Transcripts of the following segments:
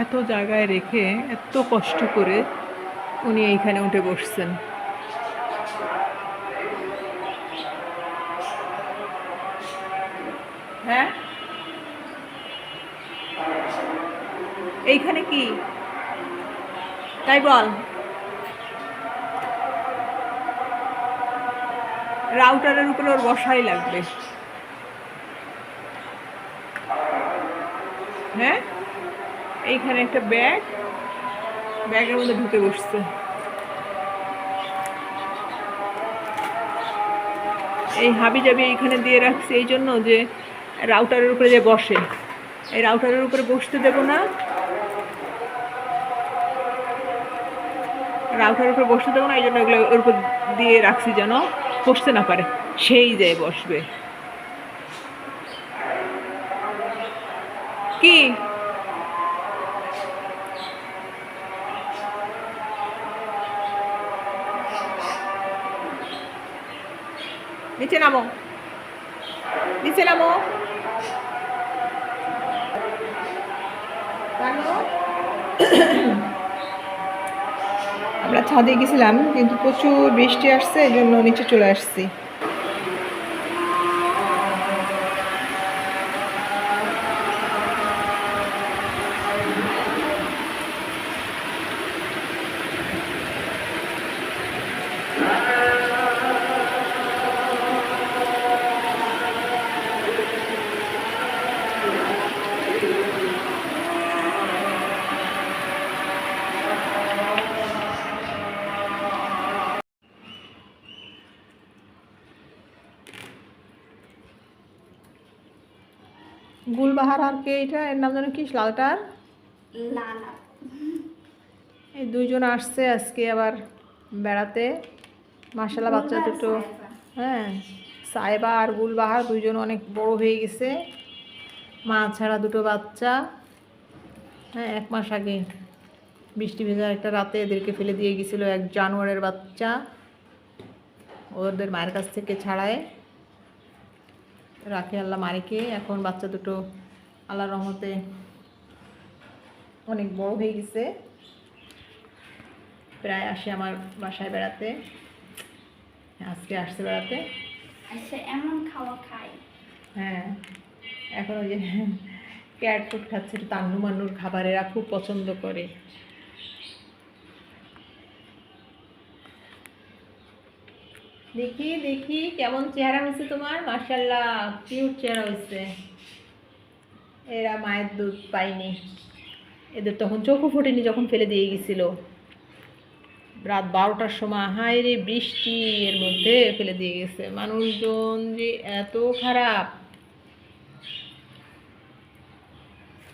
এত জায়গায় রেখে এত কষ্ট করে উনি এইখানে উঠে বসছেন। হ্যাঁ? এইখানে কি? তাই বল। রাউটারের উপরে ওর বসাই লাগবে। হ্যাঁ? এইখানে একটা ব্যাগ। ব্যাগের মধ্যে ঢুকে বসছে। এই হাবি জাবি এইখানে দিয়ে রাখছি এই জন্য যে রাউটারের উপরে যে বসে। এই রাউটারের উপরে বসতে দেবো না। রাউটারের উপরে বসতে দেবো না, এই জন্য এগুলো ওর উপর দিয়ে রাখছি যেন বসতে না পারে। সেই যায় বসবে। কি? নিচে নামো। নিচে নামো। আমরা ছাদে গেছিলাম, কিন্তু প্রচুর বৃষ্টি আসছে এই জন্য নিচে চলে আসছি। গুলবাহার আর কে এটা? এর নাম যেন কি? লালটার? লালা। এই দুইজন আসছে আজকে আবার বেড়াতে। মাসালা বাচ্চা দুটো। হ্যাঁ সাইবা আর গুলবাহার দুইজন অনেক বড় হয়ে গেছে। মা ছাড়া দুটো বাচ্চা। হ্যাঁ এক মাস আগে বৃষ্টি ভেজা একটা রাতে এদেরকে ফেলে দিয়ে গেছিল এক জানোয়ারের বাচ্চা। ওদের মায়ের কাছ থেকে ছাড়ায়। রাখে আল্লাহ মারিকে এখন বাচ্চা দুটো আল্লাহ রহমতে অনেক বড় হয়ে গেছে। প্রায় আসে আমার বাসায় বেড়াতে। আজকে আসছে বেড়াতে। আচ্ছা এমন খাওয়া খাই হ্যাঁ এখন ওই যে ক্যাট ফুড খাচ্ছে একটু তান্নু মান্নুর খাবার এরা খুব পছন্দ করে। দেখি দেখি, কেমন চেহারা হয়েছে তোমার? মার্শাল্লাহ কিউট চেহারা হয়েছে। এরা মায়ের দুধ পায়নি। এদের তখন চোখও ফোটেনি যখন ফেলে দিয়ে গেছিল। রাত বারোটার সময়, হায় রে বৃষ্টি এর মধ্যে ফেলে দিয়ে গেছে। মানুষজন যে এত খারাপ।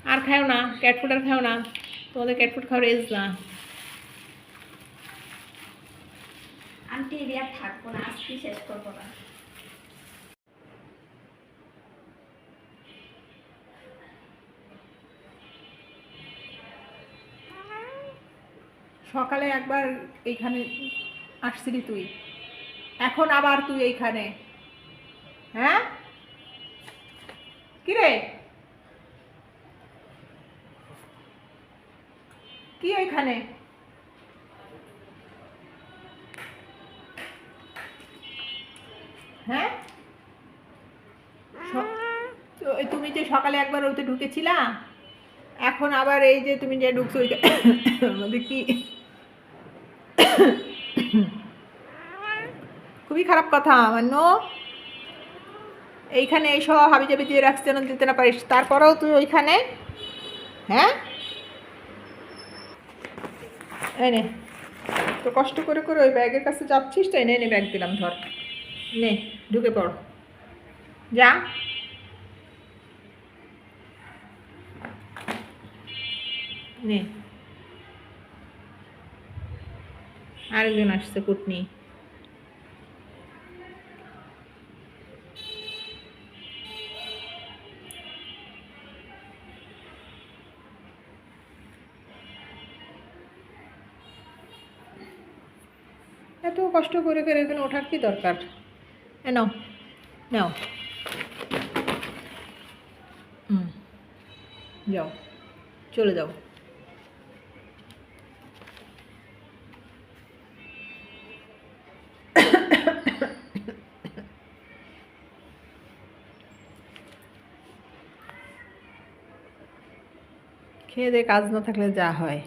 আর খাও না ক্যাটফুড আর খাও না। তোমাদের ক্যাটফুড খাওয়ার এজ না। আন্টি এরিয়া থাকব না আজকে শেষ করব না। সকালে একবার এইখানে আসছিলি তুই। এখন আবার তুই এইখানে। হ্যাঁ? কিরে? কি ওইখানে হ্যাঁ? তুমি যে সকালে একবার ওতে ঢুকেছিলা, এখন আবার এই যে তুমি যে ঢুকছো আমাদের কি? খুবই খারাপ কথা মান্য এইখানে এই সব হাবি জাবি দিয়ে রাখতে যেন দিতে না পারিস। তারপরেও তুই ওইখানে? হ্যাঁ? এই নে তো কষ্ট করে করে ওই ব্যাগের কাছে যাচ্ছিস তো নে নে ব্যাগ দিলাম, ধর। নে, ঢুকে পড়। যা। নে। আরেকজন আসছে, কুটনি। এত কষ্ট করে করে এখানে ওঠার কি দরকার? নাও নাও হুম যাও চলে যাও খেয়ে দিয়ে কাজ না থাকলে যা হয়।